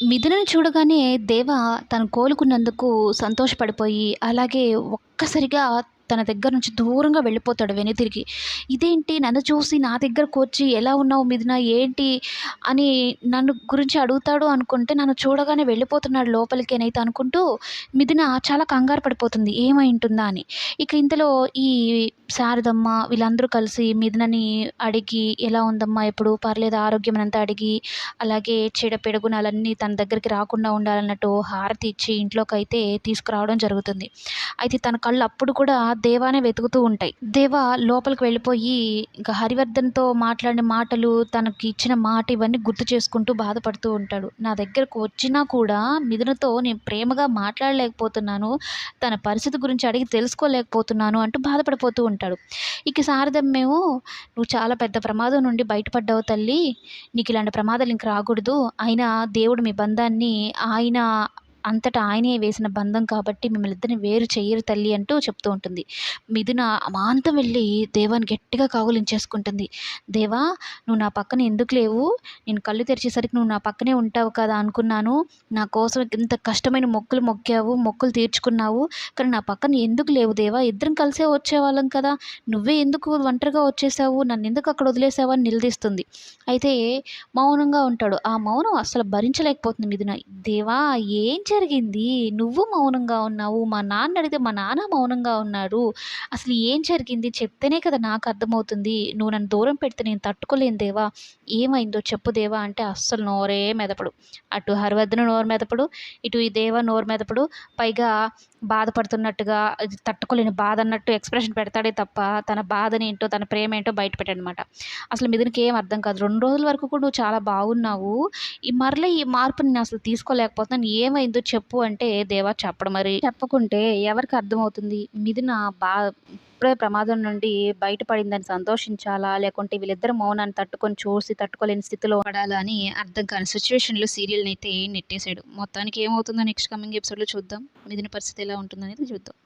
మిథునను చూడగానే దేవ తను కోలుకున్నందుకు సంతోషపడిపోయి అలాగే ఒక్కసారిగా తన దగ్గర నుంచి దూరంగా వెళ్ళిపోతాడు వెనుతిరిగి. ఇదేంటి? నన్ను చూసి నా దగ్గరకు వచ్చి ఎలా ఉన్నావు మిథున? ఏంటి? అని నన్ను గురించి అడుగుతాడు అనుకుంటే నన్ను చూడగానే వెళ్ళిపోతున్నాడు లోపలికి అని అయితే అనుకుంటూ మిథున చాలా కంగారు పడిపోతుంది. ఏమై ఉంటుందా? అని. ఇక ఇంతలో ఈ శారదమ్మ వీళ్ళందరూ కలిసి మిథునని అడిగి ఎలా ఉందమ్మా? ఇప్పుడు పర్లేదు ఆరోగ్యం అంతా అడిగి అలాగే చెడ పెడుగునాలన్నీ తన దగ్గరికి రాకుండా ఉండాలన్నట్టు హారతి ఇచ్చి ఇంట్లోకి అయితే తీసుకురావడం జరుగుతుంది. అయితే తన కళ్ళు అప్పుడు కూడా దేవానే వెతుకుతూ ఉంటాయి. దేవ లోపలికి వెళ్ళిపోయి ఇంకా హరివర్ధన్తో మాట్లాడిన మాటలు తనకి ఇచ్చిన మాట ఇవన్నీ గుర్తు చేసుకుంటూ బాధపడుతూ ఉంటాడు. నా దగ్గరకు వచ్చినా కూడా మిథునతో నేను ప్రేమగా మాట్లాడలేకపోతున్నాను తన పరిస్థితి గురించి అడిగి తెలుసుకోలేకపోతున్నాను అంటూ బాధపడిపోతూ ఉంటాడు. ఇక శారదమ్మేమో నువ్వు చాలా పెద్ద ప్రమాదం నుండి బయటపడ్డావు తల్లి. నీకు ఇలాంటి ప్రమాదాలు ఇంక రాకూడదు. అయినా దేవుడు మీ బంధాన్ని ఆయన అంతటా ఆయనే వేసిన బంధం కాబట్టి మిమ్మల్ని ఇద్దరిని వేరు చెయ్యరు తల్లి అంటూ చెప్తూ ఉంటుంది. మిథున అమాంతం వెళ్ళి దేవాన్ని గట్టిగా కాగులించేసుకుంటుంది దేవా నువ్వు నా పక్కన ఎందుకు లేవు? నేను కళ్ళు తెరిచేసరికి నువ్వు నా పక్కనే ఉంటావు కదా అనుకున్నాను. నా కోసం ఇంత కష్టమైన మొక్కులు మొక్కావు మొక్కులు తీర్చుకున్నావు. కానీ నా పక్కన ఎందుకు లేవు దేవా? ఇద్దరం కలిసే వచ్చేవాళ్ళం కదా. నువ్వే ఎందుకు ఒంటరిగా వచ్చేసావు? నన్ను ఎందుకు అక్కడ వదిలేసావు అని నిలదీస్తుంది. అయితే మౌనంగా ఉంటాడు. ఆ మౌనం అసలు భరించలేకపోతుంది మిథున. దేవా ఏం జరిగింది? నువ్వు మౌనంగా ఉన్నావు. మా నాన్న అడిగితే మా నాన్న మౌనంగా ఉన్నాడు అసలు ఏం జరిగింది? చెప్తేనే కదా నాకు అర్థమవుతుంది. నువ్వు నన్ను దూరం పెడితే నేను తట్టుకోలేను దేవా. ఏమైందో చెప్పు దేవా అంటే అస్సలు నోరే మెదపడు. అటు హరివర్ధన నోరు మెదపడు. ఇటు ఈ దేవ నోరు మెదపడు. పైగా బాధపడుతున్నట్టుగా అది తట్టుకోలేని బాధ అన్నట్టు ఎక్స్ప్రెషన్ పెడతాడే తప్ప తన బాధని ఏంటో తన ప్రేమ ఏంటో బయట పెట్టాడనమాట అసలు మిథునకి ఏం అర్థం కాదు. రెండు రోజుల వరకు కూడా నువ్వు చాలా బాగున్నావు. ఈ మరలా ఈ మార్పుని నేను అసలు తీసుకోలేకపోతున్నాను ఏమైందో చెప్పు అంటే దేవా చెప్పడం మరి. చెప్పకుంటే ఎవరికి అర్థమవుతుంది? మిథున బా ఇప్పుడే ప్రమాదం నుండి బయటపడిందని సంతోషించాలా? లేకుంటే వీళ్ళిద్దరు మౌనాన్ని తట్టుకొని చూసి తట్టుకోలేని స్థితిలో పడాలా అని అర్థం కాని సిచ్యువేషన్లో సీరియల్ని అయితే నెట్టేశాడు. మొత్తానికి ఏమవుతుందో నెక్స్ట్ కమింగ్ ఎపిసోడ్లో చూద్దాం. మిదిన పరిస్థితి ఎలా ఉంటుందనేది చూద్దాం.